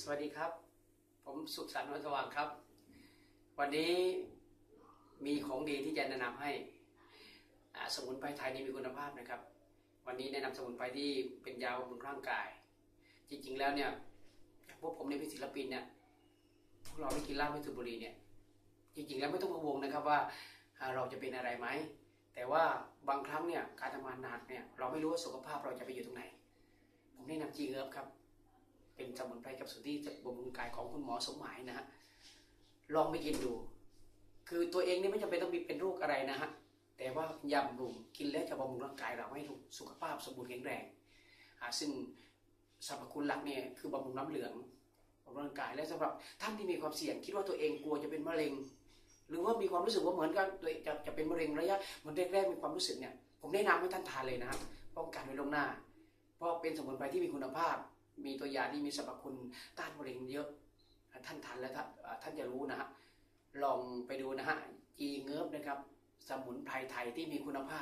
สวัสดีครับ ผมสุขสันต์วันสว่างครับ วันนี้มีของดีที่จะแนะนำให้สมุนไพรไทยนี่มีคุณภาพนะครับ วันนี้แนะนำสมุนไพรที่เป็นยาบำรุงร่างกาย จริงๆแล้วเนี่ยพวกผมเนี่ยเป็นศิลปินเนี่ยพวกเราไม่กินเหล้าไม่สูบบุหรี่เนี่ยจริงๆแล้วไม่ต้องกังวลนะครับว่าเราจะเป็นอะไรไหมแต่ว่าบางครั้งเนี่ยการทำงานหนักเนี่ยเราไม่รู้ว่าสุขภาพเราจะไปอยู่ตรงไหน ผมแนะนำจีเอิร์ฟครับ สมุนไพรกับสุที่จะบำรุงกายของคุณหมอสมหมายนะฮะลองไปกินดู คือตัวเองเนี่ยไม่จำเป็นต้องมีเป็นโรคอะไรนะฮะแต่ว่ายาบำรุงกินแล้วจะบำรุงร่างกายเราให้สุขภาพสมบูรณ์แข็งแรงอ่าซึ่งสรรพคุณหลักเนี่ยคือบำรุงน้ำเหลืองบำรุงร่างกายและสำหรับท่านที่มีความเสี่ยง คิดว่าตัวเองกลัวจะเป็นมะเร็ง หรือว่ามีความรู้สึกว่าเหมือนกันตัวจะจะเป็นมะเร็งระยะมันแรกๆมีความรู้สึกเนี่ยผมแนะนำให้ท่านทานเลยนะฮะป้องกันไว้ล่วงหน้า เพราะเป็นสมุนไพรที่มีคุณภาพ มีตัวยาที่มีสรรพคุณต้านมะเร็งเยอะท่านทันแล้วท่านอ่าท่านจะรู้นะฮะลองไปดูนะฮะจีเงิบนะครับ สมุนไพรไทยที่มีคุณภาพ